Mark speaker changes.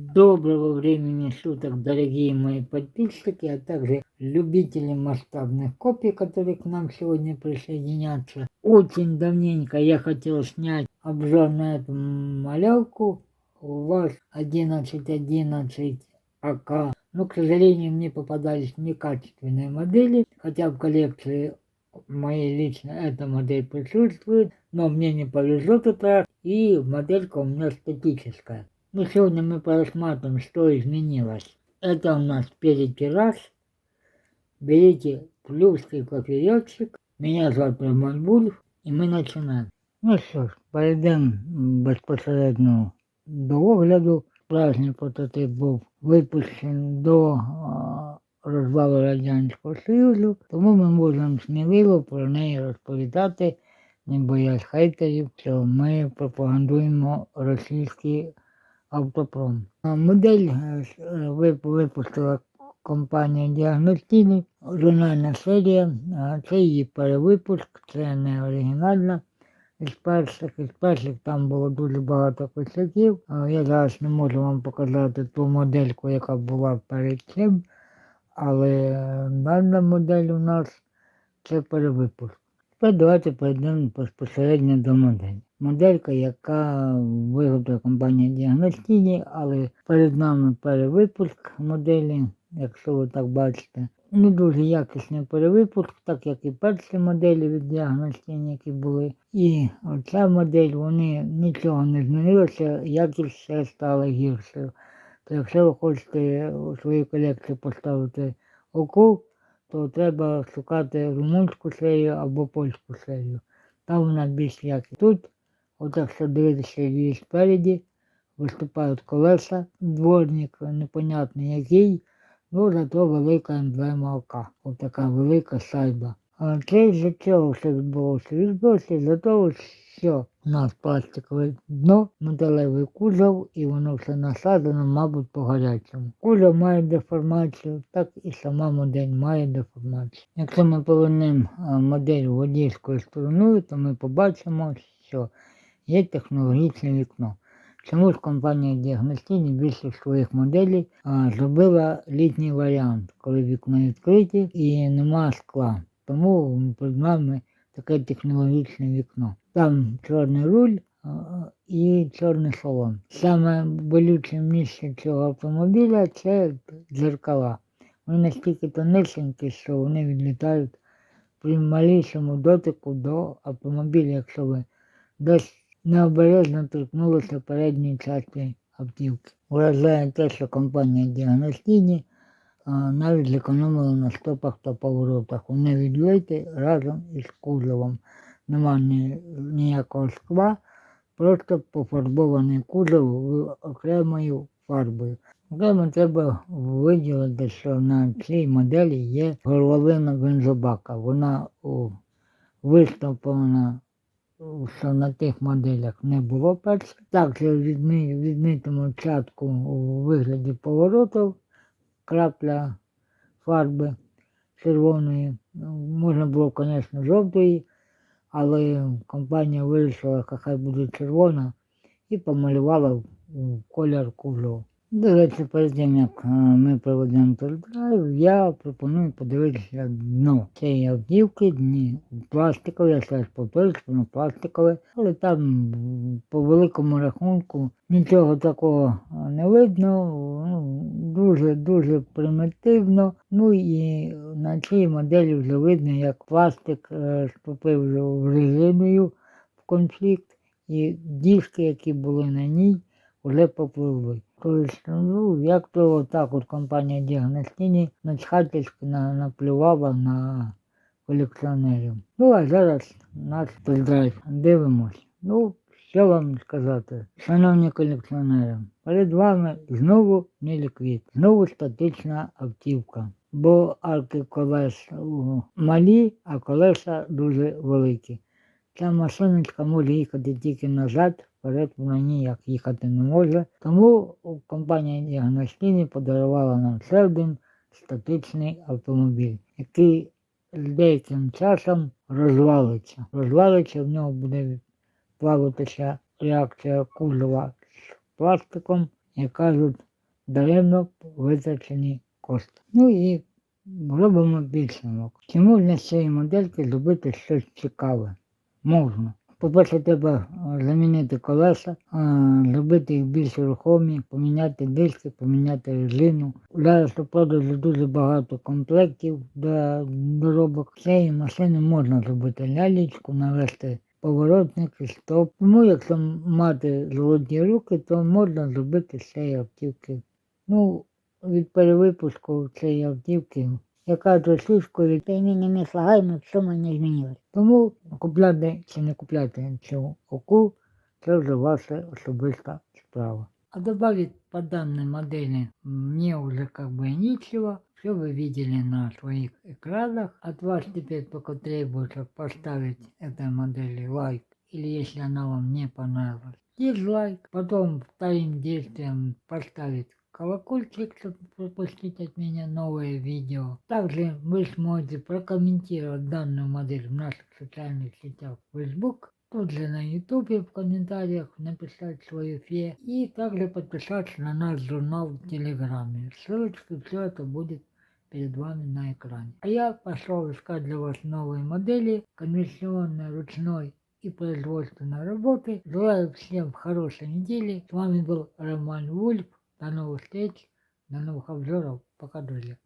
Speaker 1: Доброго времени суток, дорогие мои подписчики, а также любители масштабных копий, которые к нам сегодня присоединятся. Очень давненько я хотел снять обзор на эту малявку. У вас 1111 АК. Но, к сожалению, мне попадались некачественные модели, хотя в коллекции моей лично эта модель присутствует, но мне не повезло тут раз, и моделька у меня статическая. Ну, сегодня мы посмотрим, что изменилось. Это у нас перетираж. Берите плюшки кофеечек. Меня зовут Роман Бульф, і ми починаємо. Ну що ж, перейдемо безпосередньо до огляду. Справжній прототип був випущений до розвалу Радянського Союзу, тому ми можемо сміливо про неї розповідати, не боясь хейтерів, що ми пропагандуємо російські автопром. Модель е, е, вип- випустила компанія Діагностіни, журнальна серія. Це її перевипуск, це не оригінальна. Із перших, із перших там було дуже багато косяків. Я зараз не можу вам показати ту модельку, яка була перед цим, але е, дана модель у нас це перевипуск. Тепер давайте перейдемо безпосередньо до моделі. Моделька, яка виготовила компанія Діагностіні, але перед нами перевипуск моделі, якщо ви так бачите. Не дуже якісний перевипуск, так як і перші моделі від Діагностіні, які були. І оця модель, вони нічого не змінилося, якість ще стала гіршою. То якщо ви хочете у своїй колекції поставити оку, то треба шукати румунську серію або польську серію. Там вона більш як тут. От якщо дивитися її спереді, виступають колеса, дворник непонятний який, ну зато велика емблема ока. Ось така велика шайба. А це з-за чого все відбулося? Відбулося за того, що у нас пластикове дно, металевий кузов, і воно все насаджено, мабуть, по гарячому. Кузов має деформацію, так і сама модель має деформацію. Якщо ми повернемо модель водійською стороною, то ми побачимо, що є технологічне вікно. Чому ж компанія Діагностіні більшість своїх моделей а, зробила літній варіант, коли вікна відкриті і нема скла. Тому перед нами таке технологічне вікно. Там чорний руль а, і чорний салон. Саме болюче місце цього автомобіля це дзеркала. Вони настільки тонесенькі, що вони відлітають при малейшому дотику до автомобіля, якщо ви десь необережно торкнулися передньої частини автівки. Вражає те, що компанія Діагностіні навіть зекономила на стопах та поворотах. Вони відлиті разом із кузовом. Нема ні, ніякого скла, просто пофарбований кузов окремою фарбою. Окремо треба виділити, що на цій моделі є горловина бензобака. Вона виставлена що на тих моделях не було перше. Так, я відми, відмітимо чатку у вигляді поворотів, крапля фарби червоної. Ну, можна було, звісно, жовтої, але компанія вирішила, що хай буде червона і помалювала в колір кузову. До речі, перед тим, як е, ми проведемо тест-драйв, я пропоную подивитися дно цієї автівки, дні пластикове, я ще раз повторюсь, воно пластикове, але там по великому рахунку нічого такого е, не видно, ну, дуже-дуже примітивно. Ну і на цій моделі вже видно, як пластик е, вступив в резиною в конфлікт, і діжки, які були на ній, вже попливли. Тобто, ну, як то так от компанія Діагностіні начхательськи на, наплювала на колекціонерів. Ну, а зараз наш тест-драйв. Дивимось. Ну, що вам сказати, шановні колекціонери, перед вами знову не ліквід, знову статична автівка. Бо арки колес малі, а колеса дуже великі. Ця машиночка може їхати тільки назад, вперед вона ніяк їхати не може. Тому компанія Діагностіні подарувала нам ще один статичний автомобіль, який з деяким часом розвалиться. Розвалиться, в нього буде плавитися реакція кузова з пластиком, як кажуть, даремно витрачені кошти. Ну і робимо підсумок. Чи можна з цієї модельки зробити щось цікаве? Можна. По-перше, треба е, замінити колеса, е, зробити їх більш рухомі, поміняти диски, поміняти резину. Зараз у дуже багато комплектів для доробок. Цієї машини можна зробити лялечку, навести поворотники, стоп. Тому якщо мати золоті руки, то можна зробити з цієї автівки. Ну, від перевипуску цієї автівки, яка досушку від
Speaker 2: Пельмені не слагаємо, що ми не змінили.
Speaker 1: тому купляти чи не купляти цю оку, це вже ваша особиста справа. А добавить по данной модели мне уже как бы нечего. Все вы видели на своих экранах. От вас теперь только требуется поставить этой модели лайк. Или если она вам не понравилась, дизлайк. Потом вторым действием поставить колокольчик, чтобы пропустить от меня новые видео. Также вы сможете прокомментировать данную модель в наших социальных сетях Facebook, тут же на YouTube в комментариях написать свою фе и также подписаться на наш журнал в Телеграме. Ссылочка, все это будет перед вами на экране. А я пошел искать для вас новые модели, конверсионной, ручной и производственной работы. Желаю всем хорошей недели. С вами был Роман Вульф. До новых встреч, до новых обзоров. Пока, друзья.